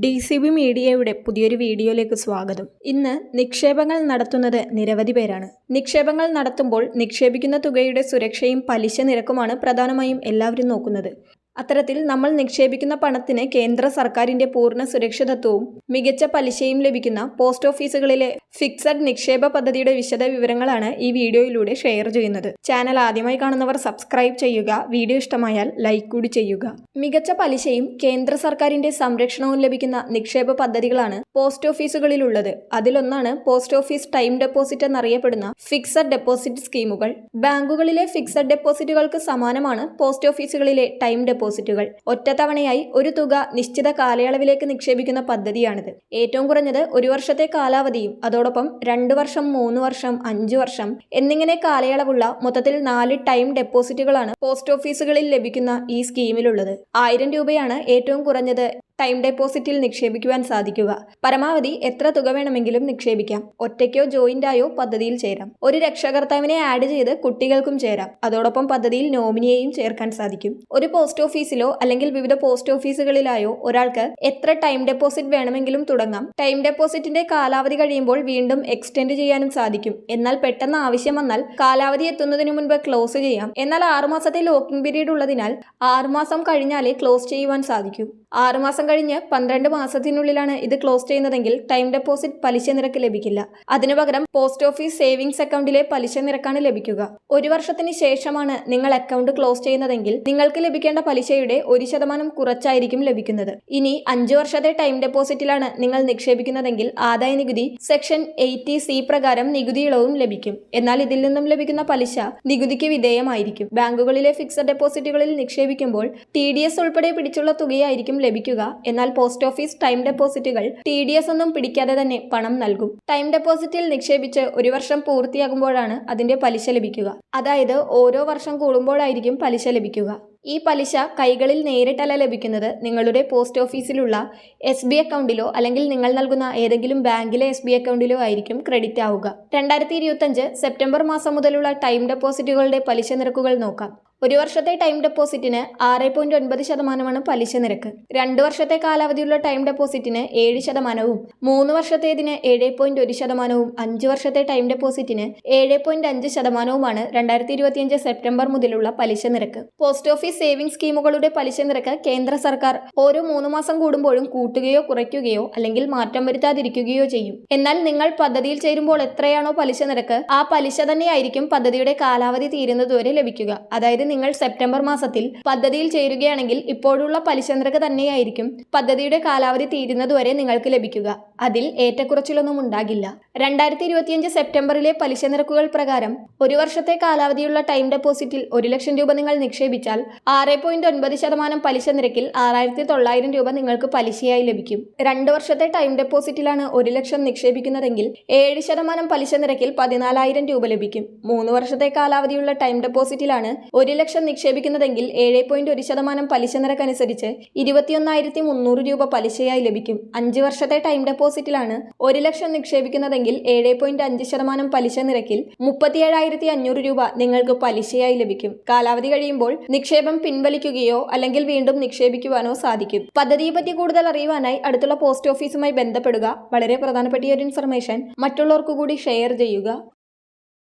D C B മീഡിയയുടെ പുതിയൊരു വീഡിയോയിലേക്ക് സ്വാഗതം. ഇന്ന് നിക്ഷേപങ്ങൾ നടത്തുന്നത് നിരവധി പേരാണ്. നിക്ഷേപങ്ങൾ നടത്തുമ്പോൾ നിക്ഷേപിക്കുന്ന തുകയുടെ സുരക്ഷയും പലിശ നിരക്കുമാണ് പ്രധാനമായും എല്ലാവരും നോക്കുന്നത്. അത്തരത്തിൽ നമ്മൾ നിക്ഷേപിക്കുന്ന പണത്തിന് കേന്ദ്ര സർക്കാരിന്റെ പൂർണ സുരക്ഷിതത്വവും മികച്ച പലിശയും ലഭിക്കുന്ന പോസ്റ്റ് ഓഫീസുകളിലെ ഫിക്സഡ് നിക്ഷേപ പദ്ധതിയുടെ വിശദ വിവരങ്ങളാണ് ഈ വീഡിയോയിലൂടെ ഷെയർ ചെയ്യുന്നത്. ചാനൽ ആദ്യമായി കാണുന്നവർ സബ്സ്ക്രൈബ് ചെയ്യുക വീഡിയോ ഇഷ്ടമായാൽ ലൈക്ക് കൂടി ചെയ്യുക. മികച്ച പലിശയും കേന്ദ്ര സർക്കാരിന്റെ സംരക്ഷണവും ലഭിക്കുന്ന നിക്ഷേപ പദ്ധതികളാണ് പോസ്റ്റ് ഓഫീസുകളിലുള്ളത്. അതിലൊന്നാണ് പോസ്റ്റ് ഓഫീസ് ടൈം ഡെപ്പോസിറ്റ് എന്നറിയപ്പെടുന്ന ഫിക്സഡ് ഡെപ്പോസിറ്റ് സ്കീമുകൾ. ബാങ്കുകളിലെ ഫിക്സഡ് ഡെപ്പോസിറ്റുകൾക്ക് സമാനമാണ് പോസ്റ്റ് ഓഫീസുകളിലെ ടൈം ഡെപ്പോസിറ്റുകൾ ഒറ്റത്തവണയായി ഒരു തുക നിശ്ചിത കാലയളവിലേക്ക് നിക്ഷേപിക്കുന്ന പദ്ധതിയാണിത്. ഏറ്റവും കുറഞ്ഞത് ഒരു വർഷത്തെ കാലാവധിയും അതോടൊപ്പം രണ്ട് വർഷം മൂന്ന് വർഷം അഞ്ച് വർഷം എന്നിങ്ങനെ കാലയളവുള്ള മൊത്തത്തിൽ നാല് ടൈം ഡെപ്പോസിറ്റുകളാണ് പോസ്റ്റ് ഓഫീസുകളിൽ ലഭിക്കുന്ന ഈ സ്കീമിലുള്ളത്. ആയിരം രൂപയാണ് ഏറ്റവും കുറഞ്ഞത് ടൈം ഡെപ്പോസിറ്റിൽ നിക്ഷേപിക്കുവാൻ സാധിക്കുക. പരമാവധി എത്ര തുക വേണമെങ്കിലും നിക്ഷേപിക്കാം. ഒറ്റയ്ക്കോ ജോയിന്റായോ പദ്ധതിയിൽ ചേരാം. ഒരു രക്ഷകർത്താവിനെ ആഡ് ചെയ്ത് കുട്ടികൾക്കും ചേരാം. അതോടൊപ്പം പദ്ധതിയിൽ നോമിനിയെയും ചേർക്കാൻ സാധിക്കും. ഒരു പോസ്റ്റ് ഓഫീസിലോ അല്ലെങ്കിൽ വിവിധ പോസ്റ്റ് ഓഫീസുകളിലായോ ഒരാൾക്ക് എത്ര ടൈം ഡെപ്പോസിറ്റ് വേണമെങ്കിലും തുടങ്ങാം. ടൈം ഡെപ്പോസിറ്റിന്റെ കാലാവധി കഴിയുമ്പോൾ വീണ്ടും എക്സ്റ്റെൻഡ് ചെയ്യാനും സാധിക്കും. എന്നാൽ പെട്ടെന്ന് ആവശ്യം വന്നാൽ കാലാവധി എത്തുന്നതിന് മുൻപ് ക്ലോസ് ചെയ്യാം. എന്നാൽ ആറുമാസത്തെ ലോക്കിംഗ് പീരീഡ് ഉള്ളതിനാൽ ആറുമാസം കഴിഞ്ഞാലേ ക്ലോസ് ചെയ്യുവാൻ സാധിക്കൂ. ആറുമാസം കഴിഞ്ഞ് പന്ത്രണ്ട് മാസത്തിനുള്ളിലാണ് ഇത് ക്ലോസ് ചെയ്യുന്നതെങ്കിൽ ടൈം ഡെപ്പോസിറ്റ് പലിശ നിരക്ക് ലഭിക്കില്ല. അതിനു പകരം പോസ്റ്റ് ഓഫീസ് സേവിങ്സ് അക്കൗണ്ടിലെ പലിശ നിരക്കാണ് ലഭിക്കുക. ഒരു വർഷത്തിന് ശേഷമാണ് നിങ്ങൾ അക്കൗണ്ട് ക്ലോസ് ചെയ്യുന്നതെങ്കിൽ നിങ്ങൾക്ക് ലഭിക്കേണ്ട പലിശയുടെ ഒരു ശതമാനം കുറച്ചായിരിക്കും ലഭിക്കുന്നത്. ഇനി അഞ്ചു വർഷത്തെ ടൈം ഡെപ്പോസിറ്റിലാണ് നിങ്ങൾ നിക്ഷേപിക്കുന്നതെങ്കിൽ ആദായ നികുതി സെക്ഷൻ എയ്റ്റി സി പ്രകാരം നികുതി ഇളവും ലഭിക്കും. എന്നാൽ ഇതിൽ നിന്നും ലഭിക്കുന്ന പലിശ നികുതിക്ക് വിധേയമായിരിക്കും. ബാങ്കുകളിലെ ഫിക്സഡ് ഡെപ്പോസിറ്റുകളിൽ നിക്ഷേപിക്കുമ്പോൾ ടി ഡി എസ് ഉൾപ്പെടെ പിടിച്ചുള്ള തുകയായിരിക്കും ലഭിക്കുക. എന്നാൽ പോസ്റ്റ് ഓഫീസ് ടൈം ഡെപ്പോസിറ്റുകൾ ടി ഡി എസ് ഒന്നും പിടിക്കാതെ തന്നെ പണം നൽകും. ടൈം ഡെപ്പോസിറ്റിൽ നിക്ഷേപിച്ച് ഒരു വർഷം പൂർത്തിയാകുമ്പോഴാണ് അതിന്റെ പലിശ ലഭിക്കുക. അതായത് ഓരോ വർഷം കൂടുമ്പോഴായിരിക്കും പലിശ ലഭിക്കുക. ഈ പലിശ കൈകളിൽ നേരിട്ടല്ല ലഭിക്കുന്നത് നിങ്ങളുടെ പോസ്റ്റ് ഓഫീസിലുള്ള എസ് ബി അക്കൗണ്ടിലോ അല്ലെങ്കിൽ നിങ്ങൾ നൽകുന്ന ഏതെങ്കിലും ബാങ്കിലെ എസ് ബി അക്കൗണ്ടിലോ ആയിരിക്കും ക്രെഡിറ്റ് ആവുക. രണ്ടായിരത്തി സെപ്റ്റംബർ മാസം മുതലുള്ള ടൈം ഡെപ്പോസിറ്റുകളുടെ പലിശ നിരക്കുകൾ നോക്കാം. ഒരു വർഷത്തെ ടൈം ഡെപ്പോസിറ്റിന് ആറ് പോയിന്റ് ഒൻപത് ശതമാനമാണ് പലിശ നിരക്ക്. രണ്ട് വർഷത്തെ കാലാവധിയുള്ള ടൈം ഡെപ്പോസിറ്റിന് ഏഴ് ശതമാനവും മൂന്ന് വർഷത്തേതിന് ഏഴ് പോയിന്റ് ഒരു ശതമാനവും അഞ്ച് വർഷത്തെ ടൈം ഡെപ്പോസിറ്റിന് ഏഴ് പോയിന്റ് അഞ്ച് ശതമാനവുമാണ് രണ്ടായിരത്തി ഇരുപത്തിയഞ്ച് സെപ്റ്റംബർ മുതലുള്ള പലിശ നിരക്ക്. പോസ്റ്റ് ഓഫീസ് സേവിംഗ് സ്കീമുകളുടെ പലിശ നിരക്ക് കേന്ദ്ര സർക്കാർ ഓരോ മൂന്ന് മാസം കൂടുമ്പോഴും കൂട്ടുകയോ കുറയ്ക്കുകയോ അല്ലെങ്കിൽ മാറ്റം വരുത്താതിരിക്കുകയോ ചെയ്യും. എന്നാൽ നിങ്ങൾ പദ്ധതിയിൽ ചേരുമ്പോൾ എത്രയാണോ പലിശ നിരക്ക് ആ പലിശ തന്നെയായിരിക്കും പദ്ധതിയുടെ കാലാവധി തീരുന്നതുവരെ ലഭിക്കുക. അതായത് നിങ്ങൾ സെപ്റ്റംബർ മാസത്തിൽ പദ്ധതിയിൽ ചേരുകയാണെങ്കിൽ ഇപ്പോഴുള്ള പലിശ നിരക്ക് തന്നെയായിരിക്കും പദ്ധതിയുടെ കാലാവധി തീരുന്നതുവരെ നിങ്ങൾക്ക് ലഭിക്കുക. അതിൽ ഏറ്റക്കുറച്ചിലൊന്നും ഉണ്ടാകില്ല. രണ്ടായിരത്തി ഇരുപത്തിയഞ്ച് സെപ്റ്റംബറിലെ പലിശ നിരക്കുകൾ പ്രകാരം ഒരു വർഷത്തെ കാലാവധിയുള്ള ടൈം ഡെപ്പോസിറ്റിൽ ഒരു ലക്ഷം രൂപ നിങ്ങൾ നിക്ഷേപിച്ചാൽ ആറ് പോയിന്റ് ഒൻപത് ശതമാനം പലിശ നിരക്കിൽ ആറായിരത്തി തൊള്ളായിരം രൂപ നിങ്ങൾക്ക് പലിശയായി ലഭിക്കും. രണ്ട് വർഷത്തെ ടൈം ഡെപ്പോസിറ്റിലാണ് ഒരു ലക്ഷം നിക്ഷേപിക്കുന്നതെങ്കിൽ ഏഴ് ശതമാനം പലിശ നിരക്കിൽ പതിനാലായിരം രൂപ ലഭിക്കും. മൂന്ന് വർഷത്തെ കാലാവധിയുള്ള ടൈം ഡെപ്പോസിറ്റിലാണ് ഒരു ലക്ഷം നിക്ഷേപിക്കുന്നതെങ്കിൽ ഏഴ് പോയിന്റ് ഒരു ശതമാനം പലിശ നിരക്കനുസരിച്ച് ഇരുപത്തിയൊന്നായിരത്തി മുന്നൂറ് രൂപ പലിശയായി ലഭിക്കും. അഞ്ച് വർഷത്തെ ടൈം ഡെപ്പോസിറ്റിലാണ് ഒരു ലക്ഷം നിക്ഷേപിക്കുന്നതെങ്കിൽ ഏഴ് പോയിന്റ് അഞ്ച് ശതമാനം പലിശ നിരക്കിൽ മുപ്പത്തിയേഴായിരത്തി അഞ്ഞൂറ് രൂപ നിങ്ങൾക്ക് പലിശയായി ലഭിക്കും. കാലാവധി കഴിയുമ്പോൾ നിക്ഷേപം പിൻവലിക്കുകയോ അല്ലെങ്കിൽ വീണ്ടും നിക്ഷേപിക്കുവാനോ സാധിക്കും. പദ്ധതിയെപ്പറ്റി കൂടുതൽ അറിയുവാനായി അടുത്തുള്ള പോസ്റ്റ് ഓഫീസുമായി ബന്ധപ്പെടുക. വളരെ പ്രധാനപ്പെട്ട ഒരു ഇൻഫർമേഷൻ മറ്റുള്ളവർക്കു കൂടി ഷെയർ ചെയ്യുക.